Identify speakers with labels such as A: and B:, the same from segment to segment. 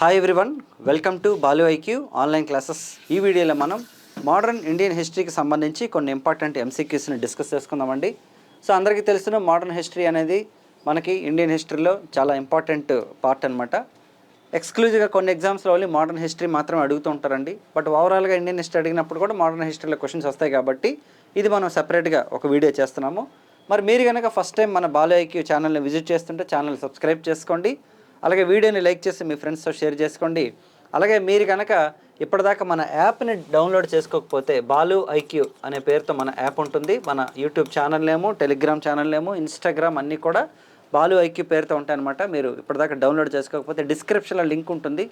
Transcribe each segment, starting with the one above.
A: Hi everyone welcome to Balu IQ online classes ఈ వీడియోలో మనం మోడర్న్ ఇండియన్ హిస్టరీకి సంబంధించి కొన్ని ఇంపార్టెంట్ ఎంసీక్యూస్ని డిస్కస్ చేసుకుందామండి. సో అందరికీ తెలిసిన మోడర్న్ హిస్టరీ అనేది మనకి ఇండియన్ హిస్టరీలో చాలా ఇంపార్టెంట్ పార్ట్ అనమాట ఎక్స్క్లూజివ్గా కొన్ని ఎగ్జామ్స్లో ఓన్లీ మోడర్న్ హిస్టరీ మాత్రం అడుగుతూ ఉంటారండి. బట్ ఓవరాల్గా ఇండియన్ హిస్టరీ అడిగినప్పుడు కూడా మోడర్న్ హిస్టరీలో క్వశ్చన్స్ వస్తాయి కాబట్టి ఇది మనం సెపరేట్గా ఒక వీడియో చేస్తున్నాము. మరి మీరు కనుక ఫస్ట్ టైం మన బాలు ఐక్యూ ఛానల్ని విజిట్ చేస్తుంటే ఛానల్ సబ్స్క్రైబ్ చేసుకోండి. అలాగే వీడియోని లైక్ చేసి మీ ఫ్రెండ్స్తో షేర్ చేసుకోండి. అలాగే మీరు కనుక ఇప్పటిదాకా మన యాప్ని డౌన్లోడ్ చేసుకోకపోతే బాలు ఐక్యూ అనే పేరుతో మన యాప్ ఉంటుంది. మన యూట్యూబ్ ఛానల్ ఏమో టెలిగ్రామ్ ఛానల్లేమో ఇన్స్టాగ్రామ్ అన్నీ కూడా బాలు ఐక్యూ పేరుతో ఉంటాయన్నమాట. మీరు ఇప్పటిదాకా డౌన్లోడ్ చేసుకోకపోతే డిస్క్రిప్షన్లో లింక్ ఉంటుంది.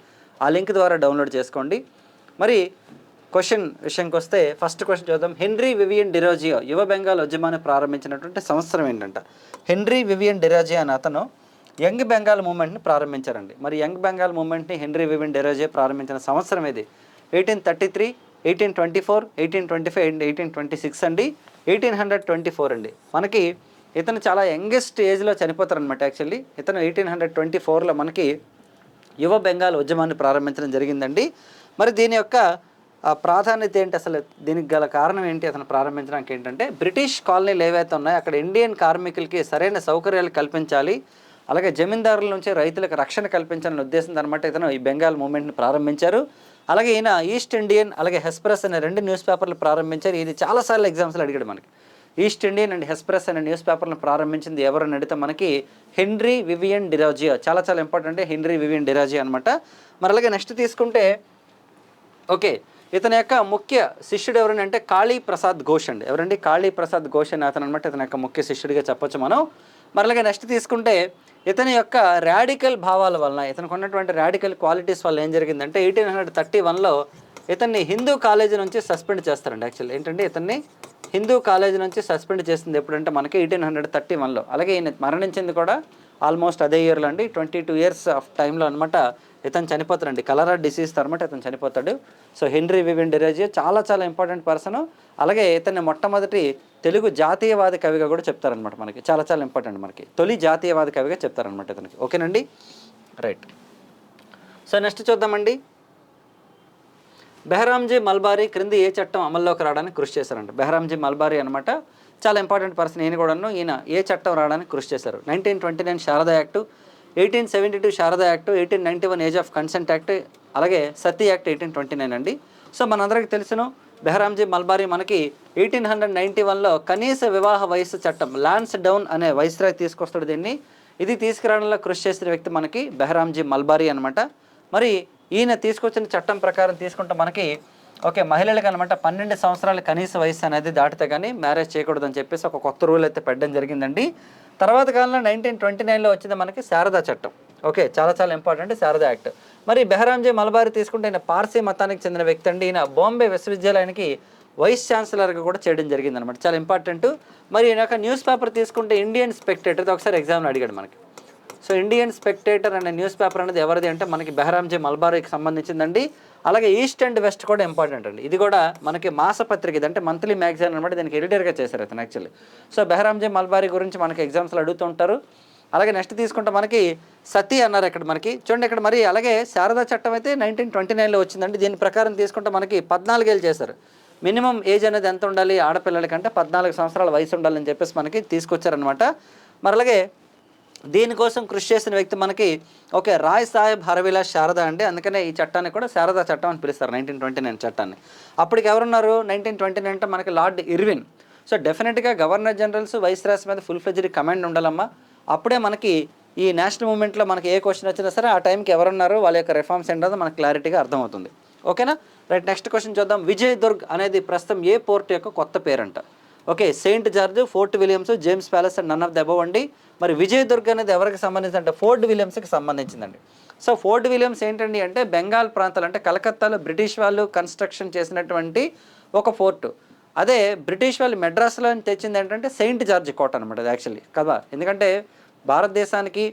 A: ఆ లింక్ ద్వారా డౌన్లోడ్ చేసుకోండి. మరి క్వశ్చన్ విషయంకి వస్తే ఫస్ట్ క్వశ్చన్ చూద్దాం. హెన్రీ వివియన్ డిరోజియో యువ బెంగాల్ ఉద్యమాన్ని ప్రారంభించినటువంటి సంవత్సరం ఏంటంట? హెన్రీ వివియన్ డిరోజియో అని అతను యంగ్ బెంగాల్ మూమెంట్ని ప్రారంభించారండి. మరి యంగ్ బెంగాల్ మూమెంట్ని హెన్రీ వివిన్ డెరోజే ప్రారంభించిన సంవత్సరం ఇది eighteen thirty three eighteen twenty four eighteen twenty five and eighteen twenty six అండి. ఎయిటీన్ హండ్రెడ్ ట్వంటీ ఫోర్ అండి. మనకి ఇతను చాలా యంగెస్ట్ ఏజ్లో చనిపోతారనమాట యాక్చువల్లీ. ఇతను ఎయిటీన్ హండ్రెడ్ ట్వంటీ ఫోర్లో మనకి యువ బెంగాల్ ఉద్యమాన్ని ప్రారంభించడం జరిగిందండి. మరి దీని యొక్క ప్రాధాన్యత ఏంటి అసలు? దీనికి గల కారణం ఏంటి అతను ప్రారంభించడానికి ఏంటంటే బ్రిటిష్ కాలనీలు ఏవైతే ఉన్నాయో అక్కడ ఇండియన్ కార్మికులకి సరైన సౌకర్యాలు కల్పించాలి. అలాగే జమీందారుల నుంచి రైతులకు రక్షణ కల్పించాలనే ఉద్దేశంతో అనమాట ఇతను ఈ బెంగాల్ మూమెంట్ని ప్రారంభించారు. అలాగే ఈయన ఈస్ట్ ఇండియన్ అలాగే హెస్ప్రెస్ అనే రెండు న్యూస్ పేపర్లు ప్రారంభించారు. ఇది చాలాసార్లు ఎగ్జామ్స్లో అడిగాడు మనకి. ఈస్ట్ ఇండియన్ అండ్ హెస్ప్రెస్ అనే న్యూస్ పేపర్ను ప్రారంభించింది ఎవరని అడిగితే మనకి హెన్రీ వివియన్ డిరాజియో. చాలా చాలా ఇంపార్టెంట్ హెన్రీ వివియన్ డిరాజియా అనమాట మరి అలాగే నెక్స్ట్ తీసుకుంటే ఓకే ఇతని యొక్క ముఖ్య శిష్యుడు ఎవరని అంటే కాళీ ప్రసాద్ ఘోష్ అండి. ఎవరండి? కాళీ ప్రసాద్ ఘోష్ అని అతను అనమాట ఇతని యొక్క ముఖ్య శిష్యుడిగా చెప్పొచ్చు మనం. మరి అలాగే నెక్స్ట్ తీసుకుంటే ఇతని యొక్క రాడికల్ భావాల వలన ఇతనికి ఉన్నటువంటి రాడికల్ క్వాలిటీస్ వల్ల ఏం జరిగిందంటే ఎయిటీన్ హండ్రెడ్ థర్టీ వన్లో ఇతన్ని హిందూ కాలేజీ నుంచి సస్పెండ్ చేస్తారండి యాక్చువల్లీ. ఏంటంటే ఇతన్ని హిందూ కాలేజీ నుంచి సస్పెండ్ చేసింది ఎప్పుడంటే మనకి ఎయిటీన్ హండ్రెడ్ థర్టీ వన్లో. అలాగే ఈయన మరణించింది కూడా ఆల్మోస్ట్ అదే ఇయర్లో అండి. ట్వంటీ టూ ఇయర్స్ ఆఫ్ టైంలో అనమాట ఇతను చనిపోతాడండి. కలరా డిసీజ్ అనమాట ఇతను చనిపోతాడు. సో హెన్రీ వివిన్ డెరేజియో చాలా చాలా ఇంపార్టెంట్ పర్సన్. అలాగే ఇతన్ని మొట్టమొదటి తెలుగు జాతీయవాది కవిగా కూడా చెప్తారనమాట మనకి. చాలా చాలా ఇంపార్టెంట్ మనకి. తొలి జాతీయవాది కవిగా చెప్తారనమాట ఇతనికి. ఓకేనండి? రైట్. సో నెక్స్ట్ చూద్దామండి. బెహరాంజీ మల్బారీ క్రింది ఏ చట్టం అమల్లోకి రావడానికి కృషి చేశారంట. బెహరాంజీ మల్బారీ అనమాట చాలా ఇంపార్టెంట్ పర్సన్ ఈయన కూడాను ఈయన ఏ చట్టం రావడానికి కృషి చేశారు. Nineteen twenty nine Sarada act eighteen seventy two Sarada act eighteen ninety one age of consent act అలాగే Sati act eighteen twenty nine అండి. సో మనందరికీ తెలుసును బెహరాంజీ మల్బారీ మనకి ఎయిటీన్ హండ్రెడ్ నైంటీ వన్లో కనీస వివాహ వయస్సు చట్టం ల్యాండ్స్ డౌన్ అనే వైస్రాయ్ తీసుకొస్తాడు దీన్ని. ఇది తీసుకురావడంలో కృషి చేసిన వ్యక్తి మనకి బెహరాంజీ మల్బారీ అనమాట మరి ఈయన తీసుకొచ్చిన చట్టం ప్రకారం తీసుకుంటే మనకి ఓకే మహిళలకు అనమాట పన్నెండు సంవత్సరాల కనీస వయసు అనేది దాటితే కానీ మ్యారేజ్ చేయకూడదని చెప్పేసి ఒక కొత్త రూల్ అయితే పెట్టడం జరిగిందండి. తర్వాత కాలంలో నైన్టీన్ ట్వంటీ నైన్లో వచ్చింది మనకి శారదా చట్టం. ఓకే చాలా చాలా ఇంపార్టెంట్ శారదా యాక్ట్. మరి బెహరాంజీ మలబారి తీసుకుంటే ఈయన పార్సీ మతానికి చెందిన వ్యక్తి అండి. ఈయన బాంబే విశ్వవిద్యాలయానికి వైస్ ఛాన్సలర్గా కూడా చేయడం జరిగింది అనమాట చాలా ఇంపార్టెంట్. మరి ఈయన న్యూస్ పేపర్ తీసుకుంటే ఇండియన్ స్పెక్టేటర్ ఒకసారి ఎగ్జామ్ని అడిగాడు మనకి. సో ఇండియన్ స్పెక్టేటర్ అనే న్యూస్ పేపర్ అనేది ఎవరిది అంటే మనకి బెహరాంజీ మల్బారీకి సంబంధించిందండి. అలాగే ఈస్ట్ అండ్ వెస్ట్ కూడా ఇంపార్టెంట్ అండి. ఇది కూడా మనకి మాసపత్రిక ఇది అంటే మంత్లీ మ్యాగజైన్ అనమాట దీనికి ఎడిటర్గా చేశారు అతను యాక్చువల్లీ. సో బెహరాంజీ మల్బారీ గురించి మనకి ఎగ్జామ్స్లో అడుగుతుంటారు అలాగే నెక్స్ట్ తీసుకుంటే మనకి సతీ అన్నారు ఇక్కడ మనకి. చూడండి ఇక్కడ మరి అలాగే శారదా చట్టం అయితే నైన్టీన్ ట్వంటీ నైన్లో వచ్చిందండి. దీని ప్రకారం తీసుకుంటే మనకి పద్నాలుగేళ్ళు చేశారు. మినిమం ఏజ్ అనేది ఎంత ఉండాలి? ఆడపిల్లలకంటే పద్నాలుగు సంవత్సరాల వయసు ఉండాలని చెప్పేసి మనకి తీసుకొచ్చారనమాట మరి అలాగే దీనికోసం కృషి చేసిన వ్యక్తి మనకి ఓకే రాయ్ సాహెబ్ హరవిలా శారద అండి. అందుకనే ఈ చట్టాన్ని కూడా శారదా చట్టం అని పిలుస్తారు నైన్టీన్ ట్వంటీ నైన్ చట్టాన్ని. అప్పటికి ఎవరున్నారు? నైన్టీన్ ట్వంటీ నైన్ అంటే మనకి లార్డ్ ఇర్విన్. సో డెఫినెట్గా గవర్నర్ జనరల్స్ వైస్ రాస్ మీద ఫుల్ ఫ్లెజ్డ్ కమాండ్ ఉండాలమ్మా. అప్పుడే మనకి ఈ నేషనల్ మూమెంట్లో మనకి ఏ క్వశ్చన్ వచ్చినా సరే ఆ టైంకి ఎవరున్నారు? వాళ్ళ యొక్క రిఫార్మ్స్ ఏంటో మనకు క్లారిటీగా అర్థమవుతుంది. ఓకేనా? రైట్ నెక్స్ట్ క్వశ్చన్ చూద్దాం. విజయ్ దుర్గ్ అనేది ప్రస్తుతం ఏ పోర్ట్ యొక్క కొత్త పేరంట? Okay Saint George fort Williams James palace and none of the above అండి. మరి విజయదుర్గ అనేది ఎవరికి సంబంధించి అంటే ఫోర్ట్ విలియమ్స్కి సంబంధించిందండి. సో ఫోర్ట్ విలియమ్స్ ఏంటండి అంటే బెంగాల్ ప్రాంతాలు అంటే కలకత్తాలో బ్రిటిష్ వాళ్ళు కన్స్ట్రక్షన్ చేసినటువంటి ఒక ఫోర్టు. అదే బ్రిటిష్ వాళ్ళు మెడ్రాస్లో తెచ్చింది ఏంటంటే సెయింట్ జార్జ్ కోట అనమాట అది యాక్చువల్లీ కదా? ఎందుకంటే భారతదేశానికి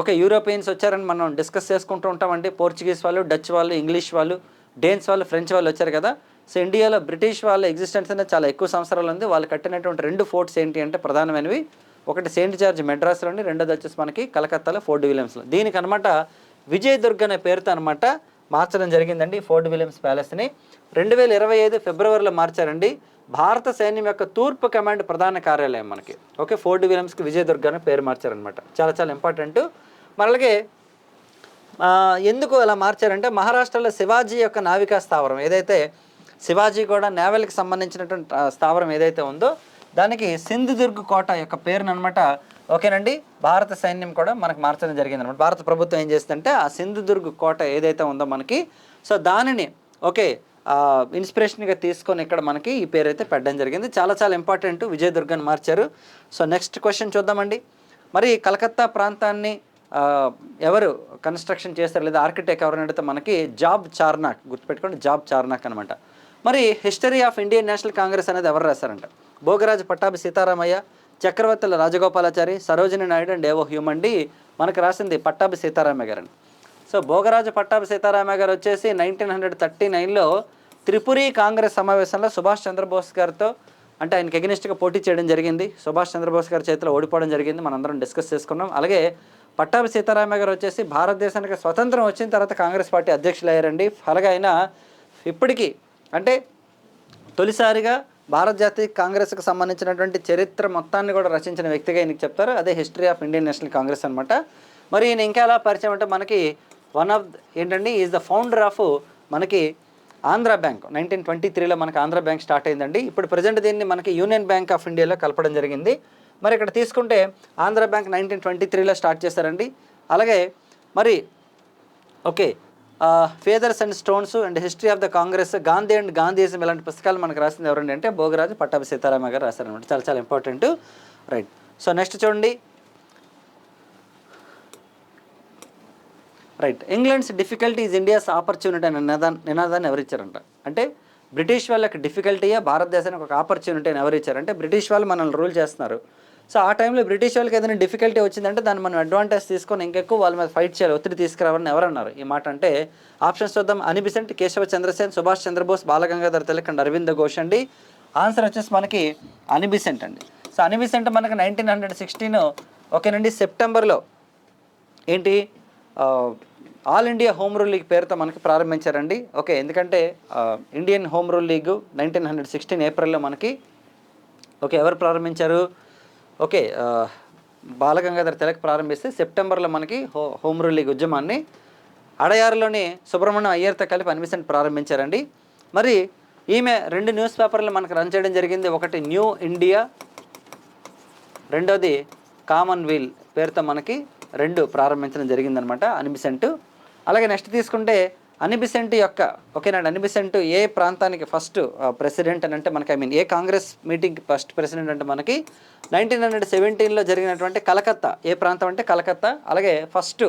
A: ఒక యూరోపియన్స్ వచ్చారని మనం డిస్కస్ చేసుకుంటూ ఉంటామండి. పోర్చుగీస్ వాళ్ళు డచ్ వాళ్ళు ఇంగ్లీష్ వాళ్ళు డేన్స్ వాళ్ళు ఫ్రెంచ్ వాళ్ళు వచ్చారు కదా? సో ఇండియాలో బ్రిటిష్ వాళ్ళ ఎగ్జిస్టెన్స్ అనేది చాలా ఎక్కువ సంవత్సరాలు ఉంది. వాళ్ళు కట్టినటువంటి రెండు ఫోర్ట్స్ ఏంటి అంటే ప్రధానమైనవి. ఒకటి సెయింట్ జార్జ్ మెడ్రాస్లోని రెండోది వచ్చేసి మనకి కలకత్తాలో ఫోర్ట్ విలియమ్స్లో దీనికి అనమాట విజయ్ దుర్గ్ అనే పేరుతో అనమాట మార్చడం జరిగిందండి ఫోర్ట్ విలియమ్స్ ప్యాలెస్ని రెండు వేల ఇరవై ఐదు ఫిబ్రవరిలో మార్చారండి. భారత సైన్యం యొక్క తూర్పు కమాండ్ ప్రధాన కార్యాలయం మనకి. ఓకే ఫోర్ట్ విలియమ్స్కి విజయ్ దుర్గ అనే పేరు మార్చారనమాట చాలా చాలా ఇంపార్టెంట్ మరలాగే ఎందుకు అలా మార్చారంటే మహారాష్ట్రలో శివాజీ యొక్క నావికా స్థావరం ఏదైతే శివాజీ కూడా నేవల్కి సంబంధించినటువంటి స్థావరం ఏదైతే ఉందో దానికి సింధుదుర్గ్ కోట యొక్క పేరును అనమాట ఓకేనండి? భారత సైన్యం కూడా మనకు మార్చడం జరిగింది అనమాట భారత ప్రభుత్వం ఏం చేస్తుందంటే ఆ సింధుదుర్గ్ కోట ఏదైతే ఉందో మనకి సో దానిని ఓకే ఇన్స్పిరేషన్గా తీసుకొని ఇక్కడ మనకి ఈ పేరు అయితే పెట్టడం జరిగింది. చాలా చాలా ఇంపార్టెంట్. విజయదుర్గ్ మార్చారు. సో నెక్స్ట్ క్వశ్చన్ చూద్దామండి. మరి కలకత్తా ప్రాంతాన్ని ఎవరు కన్స్ట్రక్షన్ చేస్తారు లేదా ఆర్కిటెక్ట్ ఎవరైనా అడిగితే మనకి జాబ్ చార్నాక్ గుర్తుపెట్టుకోండి జాబ్ చార్నాక్ అనమాట మరి history of Indian National Congress అనేది ఎవరు రాశారంట? Bhogaraju Pattabhi Sitaramayya Chakravarthula Rajagopalachari Sarojini Naidu and A O Hume D మనకు రాసింది పట్టాభి సీతారామయ్య గారు సో భోగరాజు పట్టాభి సీతారామయ్య గారు వచ్చేసి నైన్టీన్ హండ్రెడ్ థర్టీ నైన్లో త్రిపురి కాంగ్రెస్ సమావేశంలో సుభాష్ చంద్రబోస్ గారితో అంటే ఆయనకి ఎగనిస్ట్గా పోటీ చేయడం జరిగింది. సుభాష్ చంద్రబోస్ గారి చేతిలో ఓడిపోవడం జరిగింది. మనందరం డిస్కస్ చేసుకున్నాం. అలాగే పట్టాభి సీతారామయ్య గారు వచ్చేసి భారతదేశానికి స్వతంత్రం వచ్చిన తర్వాత కాంగ్రెస్ పార్టీ అధ్యక్షులు అయ్యారండి అలాగే ఆయన ఇప్పటికీ అంటే తొలిసారిగా భారత జాతీయ కాంగ్రెస్కి సంబంధించినటువంటి చరిత్ర మొత్తాన్ని కూడా రచించిన వ్యక్తిగా ఈయనకి చెప్తారు. అదే history of Indian National Congress అనమాట మరి ఈయన ఇంకా ఎలా పరిచయం అంటే మనకి వన్ ఆఫ్ ఏంటండి? ఈజ్ ద ఫౌండర్ ఆఫ్ మనకి ఆంధ్ర బ్యాంక్. నైన్టీన్ ట్వంటీ త్రీలో మనకి ఆంధ్ర బ్యాంక్ స్టార్ట్ అయిందండి. ఇప్పుడు ప్రజెంట్ దీన్ని మనకి యూనియన్ బ్యాంక్ ఆఫ్ ఇండియాలో కలపడం జరిగింది. మరి ఇక్కడ తీసుకుంటే ఆంధ్ర బ్యాంక్ నైన్టీన్ ట్వంటీ త్రీలో స్టార్ట్ చేశారండి. అలాగే మరి okay feathers and stones and history of the Congress Gandhi and Gandhism ఇలాంటి పుస్తకాలు మనకు రాసింది ఎవరండి అంటే భోగరాజు పట్టాభి సీతారామ గారు రాశారనమాట చాలా చాలా ఇంపార్టెంట్ రైట్ సో నెక్స్ట్ చూడండి. Right England's difficulty is India's opportunity అనే నినాదాన్ని నినాదాన్ని ఎవరిచ్చారంట? అంటే బ్రిటిష్ వాళ్ళకి డిఫికల్టీయే భారతదేశానికి ఒక ఆపర్చునిటీ అని ఎవరిచ్చారంటే బ్రిటిష్ వాళ్ళు మనల్ని రూల్ చేస్తున్నారు. సో ఆ టైంలో బ్రిటిష్ వాళ్ళకి ఏదైనా డిఫికల్టీ వచ్చిందంటే దాన్ని మనం అడ్వాంటేజ్ తీసుకొని ఇంకెక్కువ వాళ్ళ మీద ఫైట్ చేయాలి ఒత్తిడి తీసుకురావాలని ఎవరన్నారు? ఈ మాట అంటే ఆప్షన్స్ చూద్దాం. Annie Besant Keshav Chandrasen Subhash Chandrabose Balagangadhar Tilak and Aravinda Ghosh అండి ఆన్సర్ వచ్చేసి మనకి అనిబిసెంట్ అండి. సో అనిబిసెంట్ మనకి నైన్టీన్ హండ్రెడ్ సిక్స్టీన్ ఓకేనండి సెప్టెంబర్లో ఏంటి? All India home rule league పేరుతో మనకి ప్రారంభించారండి. ఓకే ఎందుకంటే Indian home rule league nineteen hundred sixteen ఏప్రిల్లో మనకి ఓకే ఎవరు ప్రారంభించారు? ఓకే ఆ, బాలగంగాధర్ తిలక్ ప్రారంభిస్తే సెప్టెంబర్లో మనకి హో హోమ్ రూల్ లీగ్ ఉద్యమాన్ని అడయారులోని సుబ్రహ్మణ్యం అయ్యర్తో కలిపి అన్విసెంట్ ప్రారంభించారండి. మరి ఈమె రెండు న్యూస్ పేపర్లు మనకు రన్ చేయడం జరిగింది. ఒకటి న్యూ ఇండియా రెండోది కామన్వెల్ పేరుతో మనకి రెండు ప్రారంభించడం జరిగిందనమాట అనిబిసెంట్ అలాగే నెక్స్ట్ తీసుకుంటే అనిబిసెంట్ యొక్క ఓకేనండి అనిబిసెంట్ ఏ ప్రాంతానికి ఫస్ట్ ప్రెసిడెంట్ అని అంటే మనకి I mean a Congress meeting first president అంటే మనకి నైన్టీన్ హండ్రెడ్ సెవెంటీన్లో జరిగినటువంటి కలకత్తా. ఏ ప్రాంతం అంటే కలకత్తా. అలాగే ఫస్ట్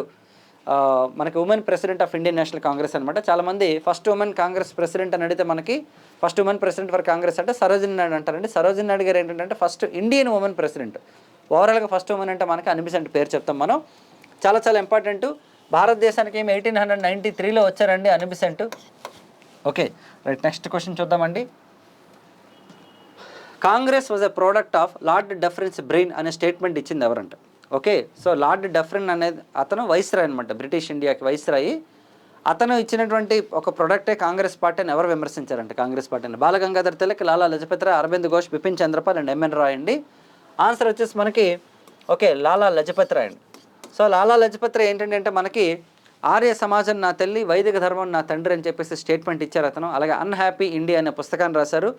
A: మనకి women president of Indian National Congress అనమాట చాలామంది ఫస్ట్ ఉమెన్ కాంగ్రెస్ ప్రెసిడెంట్ అని అడిగితే మనకి first women president for Congress అంటే సరోజిని నాయుడు అంటారండి. సరోజిని నాయుడు గారు ఏంటంటే ఫస్ట్ ఇండియన్ ఉమెన్ ప్రెసిడెంట్ ఓవరాల్గా ఫస్ట్ ఉమెన్ అంటే మనకి అనిపిసెంట్ పేరు చెప్తాం మనం. చాలా చాలా ఇంపార్టెంట్ భారతదేశానికి ఏమి ఎయిటీన్ హండ్రెడ్ నైంటీ త్రీలో వచ్చారండి Annie Besant. Okay right next question చూద్దామండి. Congress was a product of lord Dufferin's brain అనే స్టేట్మెంట్ ఇచ్చింది ఎవరంట. ఓకే సో లార్డ్ డెఫరెన్ అనేది అతను వైస్రాయ్ అనమాట బ్రిటిష్ ఇండియాకి వైస్రాయి అతను ఇచ్చినటువంటి ఒక ప్రొడక్టే కాంగ్రెస్ పార్టీని ఎవరు విమర్శించారంట? కాంగ్రెస్ పార్టీని. బాలగంగాధర్ తిలక్ లాలా లజపతి రాయ్ అరవింద్ ఘోష్ బిపిన్ చంద్రపాల్ అండ్ ఎంఎన్ రాయ్ అండి ఆన్సర్ వచ్చేసి మనకి ఓకే లాలా లజపతి రాయ్ అండి సో లాలా లజపత్ర ఏంటంటే అంటే మనకి ఆర్య సమాజం నా తల్లి వైదిక ధర్మం నా తండ్రి అని చెప్పేసి స్టేట్మెంట్ ఇచ్చారు అతను. అలాగే అన్హ్యాపీ ఇండియా అనే పుస్తకాన్ని రాశారు.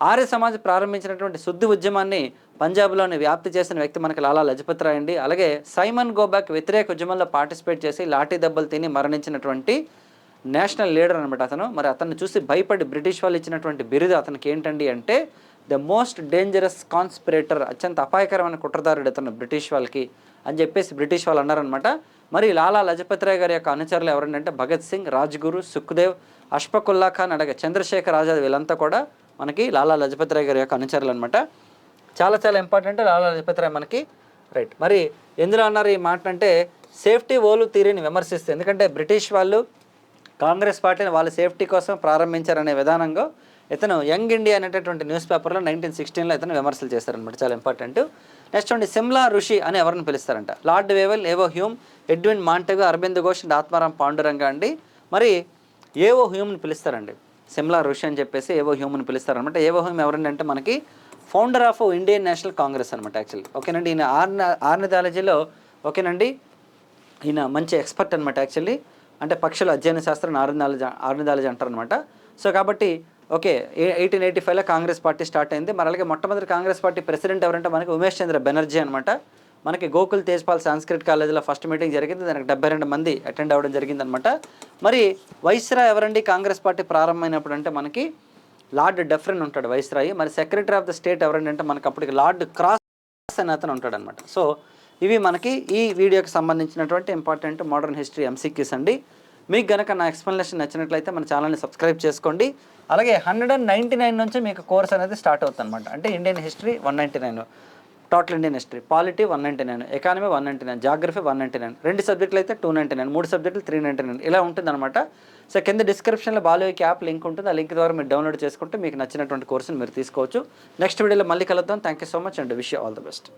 A: ఆర్య సమాజ్ ప్రారంభించినటువంటి శుద్ధి ఉద్యమాన్ని పంజాబ్లోని వ్యాప్తి చేసిన వ్యక్తి మనకి లాలా లజపత్ రాయ్ అండి. అలాగే సైమన్ గోబాక్ వ్యతిరేక ఉద్యమంలో పార్టిసిపేట్ చేసి లాఠీ దెబ్బలు తిని మరణించినటువంటి నేషనల్ లీడర్ అనమాట అతను. మరి అతన్ని చూసి భయపడి బ్రిటిష్ వాళ్ళు ఇచ్చినటువంటి బిరుదు అతనికి ఏంటండి అంటే ద మోస్ట్ డేంజరస్ కాన్స్పిరేటర్ అత్యంత అపాయకరమైన కుట్రదారుడు అతను బ్రిటిష్ వాళ్ళకి అని చెప్పేసి బ్రిటిష్ వాళ్ళు అన్నారనమాట మరి లాలా లజపతి రాయ్ గారి యొక్క అనుచరులు ఎవరంటే భగత్ సింగ్ రాజ్గురు సుఖ్దేవ్ అష్ఫకుల్లా ఖాన్ అలాగే చంద్రశేఖర్ ఆజాద్ వీళ్ళంతా కూడా మనకి లాలా లజపతి రాయ్ గారి యొక్క అనుచరులు అనమాట చాలా చాలా ఇంపార్టెంట్ లాలా లజపతి రాయ్ మనకి. రైట్. మరి ఎందులో అన్నారు ఈ మాట అంటే సేఫ్టీ ఓలు తీరిని విమర్శిస్తే ఎందుకంటే బ్రిటిష్ వాళ్ళు కాంగ్రెస్ పార్టీని వాళ్ళ సేఫ్టీ కోసం ప్రారంభించారనే విధానంగా ఇతను యంగ్ ఇండియా అనేటటువంటి న్యూస్ పేపర్లో నైన్టీన్ సిక్స్టీన్లో ఇతను విమర్శలు చేస్తారనమాట చాలా ఇంపార్టెంట్. నెక్స్ట్ అండి సిమ్లా ఋషి అని ఎవరిని పిలుస్తారంట? Lord Wavell A O Hume Edwin Montagu Aravind Ghosh and Atmaram Pandurang అండి. మరి ఏవో హ్యూమ్ని పిలుస్తారండి. సిమ్లా ఋషి అని చెప్పేసి ఏవో హ్యూమ్ని పిలుస్తారనమాట ఏవో హ్యూమ్ ఎవరండి అంటే మనకి founder of Indian National Congress అనమాట యాక్చువల్లీ. ఓకేనండి ఈయన ఆర్న ఆర్నిథాలజీలో ఓకేనండి ఈయన మంచి ఎక్స్పర్ట్ అనమాట యాక్చువల్లీ. అంటే పక్షుల అధ్యయన శాస్త్రం ఆర్నిథాలజీ ఆర్నిథాలజీ అంటారనమాట సో కాబట్టి ఓకే ఎయిటీన్ ఎయిటీ ఫైవ్లో కాంగ్రెస్ పార్టీ స్టార్ట్ అయింది. మరి అలాగే మొట్టమొదటి కాంగ్రెస్ పార్టీ ప్రెసిడెంట్ ఎవరంటే మనకి ఉమేష్ చంద్ర బెనర్జీ అనమాట మనకి గోకుల్ తేజ్పాల్ సంస్కృత్ కాలేజీలో ఫస్ట్ మీటింగ్ జరిగింది. దానికి డెబ్బై రెండు మంది అటెండ్ అవ్వడం జరిగిందనమాట మరి వైస్రా ఎవరండి కాంగ్రెస్ పార్టీ ప్రారంభమైనప్పుడు అంటే మనకి లార్డ్ డెఫరెన్ ఉంటాడు వైస్రాయి. మరి సెక్రటరీ ఆఫ్ ద స్టేట్ ఎవరండి అంటే మనకి అప్పటికి లార్డ్ క్రాస్ అని అతను ఉంటాడనమాట సో ఇవి మనకి ఈ వీడియోకి సంబంధించినటువంటి ఇంపార్టెంట్ మోడర్న్ హిస్టరీ ఎంసీక్యూస్ అండి. మీకు గనక నా ఎక్స్ప్లెనేషన్ నచ్చినట్లయితే మన ఛానల్ని సబ్స్క్రైబ్ చేసుకోండి. అలాగే హండ్రెడ్ అండ్ నైంటీ నైన్ నుంచి మీకు కోర్స్ అనేది స్టార్ట్ అవుతుంది అనమాట అంటే Indian history one ninety nine total Indian history polity one ninety nine economy one ninety nine geography one ninety nine రెండు సబ్జెక్టులు అయితే టూ నైంటీ నైన్ మూడు సబ్జెక్టులు త్రీ నైంటీ నైన్ ఇలా ఉంటుందన్నమాట. సో కింద డిస్క్రిప్షన్లో బాలోకి యాప్ లింక్ ఉంటుంది. ఆ లింక్ ద్వారా మీరు డౌన్లోడ్ చేసుకుంటే మీకు నచ్చినటువంటి కోర్సును మీరు తీసుకోవచ్చు. నెక్స్ట్ వీడియోలో మళ్ళీ కలుద్దాం. Thank you so much and wish all the best